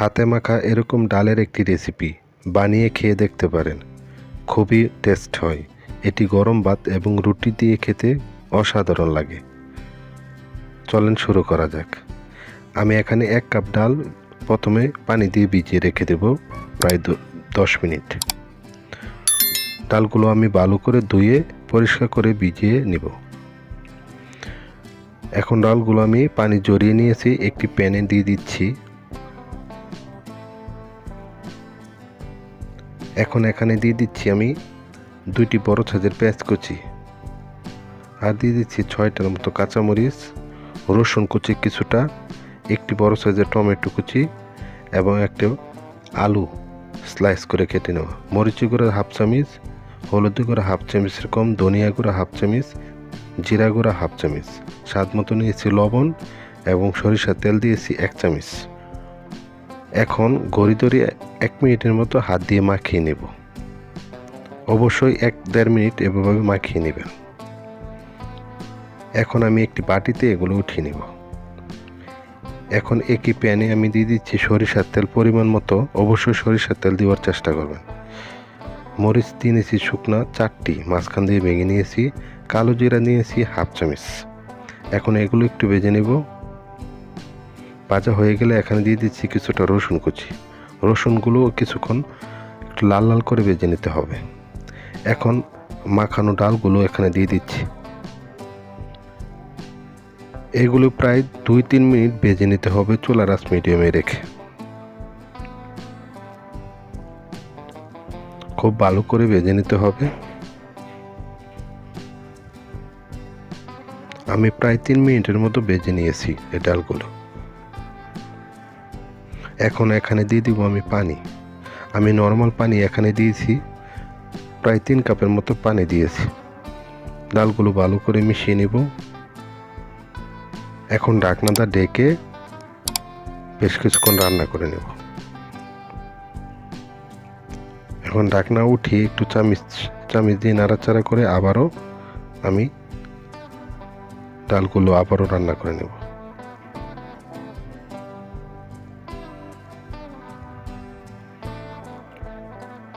হাতে মাখা এরকম ডালের একটি রেসিপি বানিয়ে খেয়ে দেখতে পারেন। খুবই টেস্ট হয়। এটি গরম ভাত এবং রুটি দিয়ে খেতে অসাধারণ লাগে। চলেন শুরু করা যাক। আমি এখানে এক কাপ ডাল প্রথমে পানি দিয়ে ভিজিয়ে রেখে দেব প্রায় দশ মিনিট। ডালগুলো আমি ভালো করে ধুয়ে পরিষ্কার করে ভিজিয়ে নিব। এখন ডালগুলো আমি পানি জড়িয়ে নিয়েছি, একটি প্যানে দিয়ে দিচ্ছি। এখন এখানে দিয়ে দিচ্ছি আমি দুইটি বড় সাইজের পেঁয়াজ কুচি। আর দিয়ে দিচ্ছি ছয়টার মতো কাঁচামরিচ, রসুন কুচি কিছুটা, একটি বড় সাইজের টমেটো কুচি এবং একটি আলু স্লাইস করে কেটে নেওয়া মরিচি গুঁড়ো হাফ চামিচ হলুদি গুঁড়ো হাফ চামিচের কম, ধনিয়া গুঁড়ো হাফ চামিচ, জিরা গুঁড়া হাফ চামিচ। স্বাদ মতো নিয়েছি লবণ এবং সরিষার তেল দিয়েছি এক চামিচ। এখন গড়ি ধরে এক মিনিটের মতো হাত দিয়ে মাখিয়ে নেব। অবশ্যই এক দেড় মিনিট এভাবে মাখিয়ে নেবেন। এখন আমি একটি বাটিতে এগুলো উঠিয়ে নেব। এখন একই প্যানে আমি দিয়ে দিচ্ছি সরিষার তেল পরিমাণ মতো। অবশ্যই সরিষার তেল দেওয়ার চেষ্টা করবেন। মরিচ নিয়েছি শুকনা চারটি, মাঝখান দিয়ে ভেঙে নিয়েছি। কালো জিরা নিয়েছি হাফ চামচ। এখন এগুলো একটু ভেজে নেব। ভাজা হয়ে গেলে এখানে দিয়ে দিচ্ছি কিছুটা রসুন কুচি। রসুনগুলো কিছুক্ষণ একটু লাল লাল করে ভেজে নিতে হবে। এখন মাখানো ডালগুলো এখানে দিয়ে দিচ্ছি। এগুলো প্রায় দুই তিন মিনিট ভেজে নিতে হবে চুলা রাস মিডিয়ামে রেখে। খুব ভালো করে ভেজে নিতে হবে। আমি প্রায় তিন মিনিটের মতো ভেজে নিয়েছি এই ডালগুলো। এখন এখানে দিয়ে দিব আমি পানি। আমি নর্মাল পানি এখানে দিয়েছি, প্রায় তিন কাপের মতো পানি দিয়েছি। ডালগুলো ভালো করে মিশিয়ে নিব। এখন ঢাকনাটা ডেকে বেশ কিছুক্ষণ রান্না করে নেব। এখন ডাকনা উঠিয়ে একটু চামিচ চামিচ দিয়ে নাড়াচাড়া করে আবারও আমি ডালগুলো আবারও রান্না করে নেব।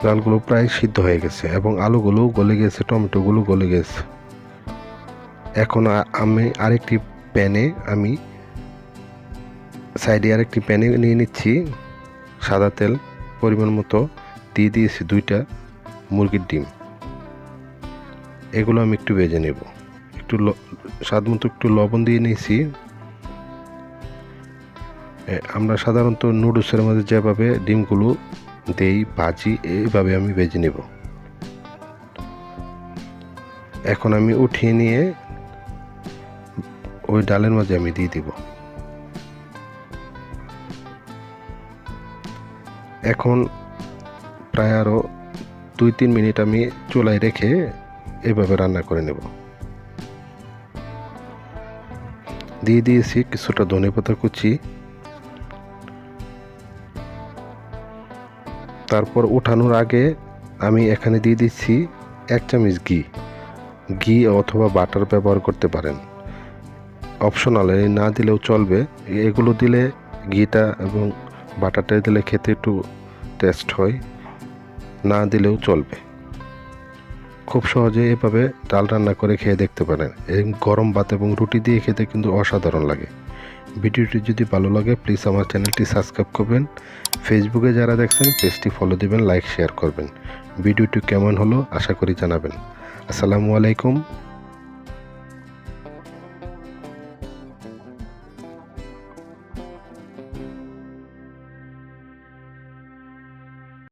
ডালগুলো প্রায় সিদ্ধ হয়ে গেছে এবং আলুগুলো গলে গেছে, টমেটোগুলো গলে গেছে। এখন আমি আরেকটি প্যানে আমি সাইডে আরেকটি প্যানে নিয়ে নিচ্ছি সাদা তেল, পরিমাণ মতো দিয়ে দিয়েছি দুইটা মুরগির ডিম। এগুলো আমি একটু ভেজে নেব। একটু স্বাদ মতো একটু লবণ দিয়ে নিয়েছি। আমরা সাধারণত নুডলসের মধ্যে যেভাবে ডিমগুলো দেই, ভাজি, এইভাবে আমি ভেজে নেব। এখন আমি উঠিয়ে নিয়ে ওই ডালের মাঝে আমি দিয়ে দিব। এখন প্রায় আরও দুই তিন মিনিট আমি চুলায় রেখে এভাবে রান্না করে নেব। দিয়ে দিয়েছি কিছুটা ধনে পাতা কুচি তারপর ওঠানোর আগে আমি এখানে দিয়ে দিচ্ছি এক চামচ ঘি। ঘি অথবা বাটার ব্যবহার করতে পারেন। অপশনাল না দিলেও চলবে। এগুলো দিলে ঘিটা এবং বাটারটা দিলে খেতে একটু টেস্ট হয়, না দিলেও চলবে। খুব সহজে এভাবে ডাল রান্না করে খেয়ে দেখতে পারেন। এই গরম ভাত এবং রুটি দিয়ে খেতে কিন্তু অসাধারণ লাগে। ভিডিওটি যদি ভালো লাগে প্লিজ আমার চ্যানেলটি সাবস্ক্রাইব করবেন। ফেসবুকে যারা দেখছেন পেজটি ফলো দিবেন লাইক শেয়ার করবেন। ভিডিওটি কেমন হলো, আশা করি জানাবেন। আসসালামু আলাইকুম।